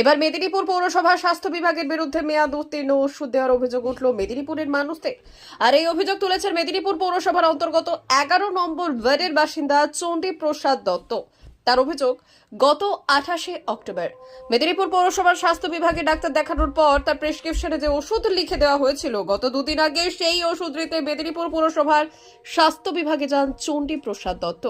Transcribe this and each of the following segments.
এবার মেদিনীপুর পৌরসভার স্বাস্থ্য বিভাগের বিরুদ্ধে মেয়াদ উত্তীর্ণ ওষুধ দেওয়ার অভিযোগ উঠল মেদিনীপুরের মানুষদের। আর এই অভিযোগ তুলেছেন মেদিনীপুর পৌরসভার অন্তর্গত এগারো নম্বর ওয়ার্ডের বাসিন্দা চণ্ডী প্রসাদ দত্ত। তার অভিযোগ, গত আঠাশে অক্টোবর। মেদিনীপুর পৌরসভার স্বাস্থ্য বিভাগে ডাক্তার দেখানোর পর তার প্রেসক্রিপশনে যে ওষুধ লিখে দেওয়া হয়েছিল, গত দুদিন আগে সেই ওষুধ নিতে মেদিনীপুর পৌরসভার স্বাস্থ্য বিভাগে যান চণ্ডী প্রসাদ দত্ত।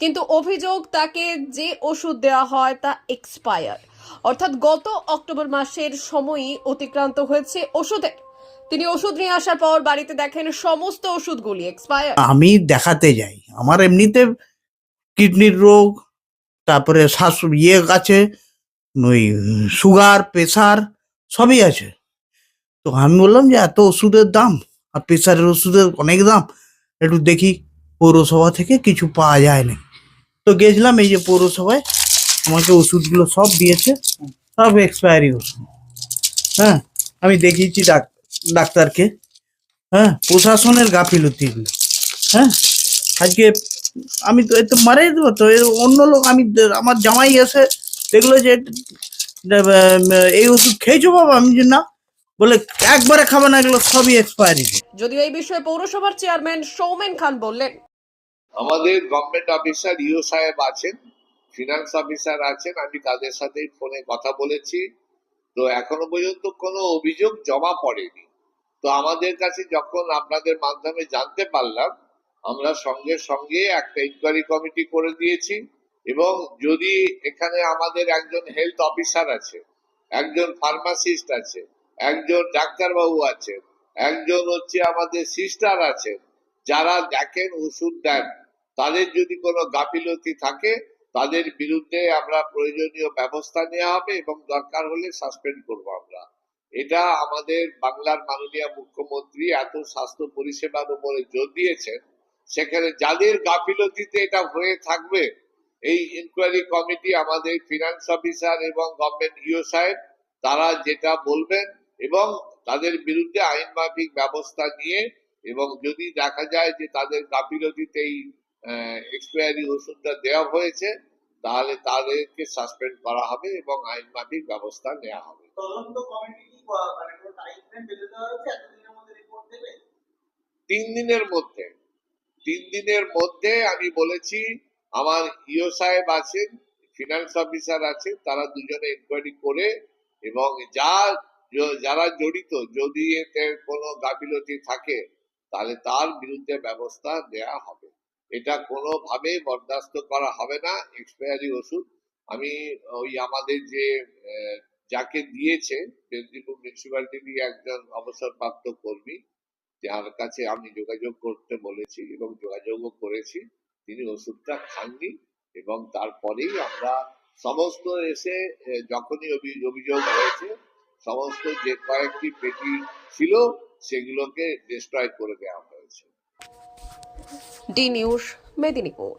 কিন্তু অভিযোগ তাকে যে ওষুধ দেওয়া হয় তা এক্সপায়ার অর্থাৎ গত অক্টোবর মাসের সময়ই অতিক্রান্ত হয়েছে ওষুধের। তিনি ওষুধ নিয়ে আসার পর বাড়িতে দেখেন সমস্ত ওষুধগুলি এক্সপায়ার আমি দেখাতে যাই। আমার এমনিতে কিডনির রোগ, তারপরে শ্বাস ইয়ে আছে, ওই সুগার প্রেশার সবই আছে। তো আমি বললাম যে এত ওষুধের দাম, আর প্রেশারের ওষুধের অনেক দাম, একটু দেখি পৌরসভা থেকে কিছু পাওয়া যায় না তো গেছিলাম এই যে পৌরসভায় আমাকে ওষুধগুলো সব দিয়েছে সব এক্সপায়ারি ওষুধ। হ্যাঁ আমি দেখিয়েছি ডাক- ডাক্তারকে। হ্যাঁ প্রশাসনের গাফিলতি এগুলো হ্যাঁ আজকে আমি তো এতো মারাই দেবো তো এর অন্য লোক আমি আমার জামাই এসে দেখল যে এই ওষুধ খেয়েছো বাবা? আমি যে না। বলে একবারে খাবে না এগুলো সবই এক্সপায়ারি যদিও এই বিষয়ে পৌরসভার চেয়ারম্যান সৌমেন খান বললেন। আমাদের গভর্নমেন্ট অফিসার ইউ সাহেব আছেন। ফিনান্স অফিসার আছেন, আমি তাদের সাথে ফোনে কথা বলেছি। তো এখনও পর্যন্ত কোনো অভিযোগ জমা পড়েনি। তো আমাদের কাছে যখন আপনাদের মাধ্যমে জানতে পারলাম, আমরা সঙ্গে সঙ্গে একটা ইনকোয়ারি কমিটি করে দিয়েছি এবং যদি এখানে আমাদের একজন হেলথ অফিসার আছে, একজন ফার্মাসিস্ট আছে, একজন ডাক্তারবাবু আছেন একজন হচ্ছে আমাদের সিস্টার আছেন যারা দেখেন, ওষুধ দেন, তাদের যদি কোনো গাফিলতি থাকে তাদের বিরুদ্ধে আমরা প্রয়োজনীয় ব্যবস্থা নেওয়া হবে এবং দরকার হলে সাসপেন্ড করব আমরা। এটা আমাদের বাংলার মাননীয় মুখ্যমন্ত্রী এত স্বাস্থ্য পরিষেবার উপরে জোর দিয়েছেন, সেখানে যাদের গাফিলতিতে এটা হয়ে থাকবে, এই ইনকোয়ারি কমিটি আমাদের ফিনান্স অফিসার এবং গভর্নমেন্ট ইও সাহেব, তারা যেটা বলবেন এবং তাদের বিরুদ্ধে আইন মাফিক ব্যবস্থা নিয়ে এবং যদি দেখা যায় যে তাদের গাফিলতিতে এই এক্সপায়ারি ওষুধটা দেওয়া হয়েছে তাহলে তাদেরকে সাসপেন্ড করা হবে এবং আইন মাফিক ব্যবস্থা নেওয়া হবে। মানে তিন দিনের মধ্যে। তিন দিনের মধ্যে আমি বলেছি আমার ইও সাহেব আছেন ফিনান্স অফিসার আছেন তারা দুজনে ইনকোয়ারি করে এবং যা যারা জড়িত যদি এতে কোনো গাফিলতি থাকে তাহলে তার বিরুদ্ধে ব্যবস্থা নেওয়া হবে। এটা কোনোভাবে বরদাস্ত করা হবে না এক্সপায়ারি ওষুধ। আমি ওই আমাদের যে যাকে দিয়েছে, মেদিনীপুর মিউনিসিপ্যালিটির একজন অবসরপ্রাপ্ত কর্মী, যার কাছে আমি যোগাযোগ করতে বলেছি এবং যোগাযোগও করেছি, তিনি ওষুধটা খাননি এবং তারপরেই আমরা সমস্ত এসে যখনই অভি- অভিযোগ হয়েছে, সমস্ত যে কয়েকটি পেটি ছিল, সেগুলোকে ডিস্ট্রয় করে দেওয়া হয়েছে। D news Medinipur.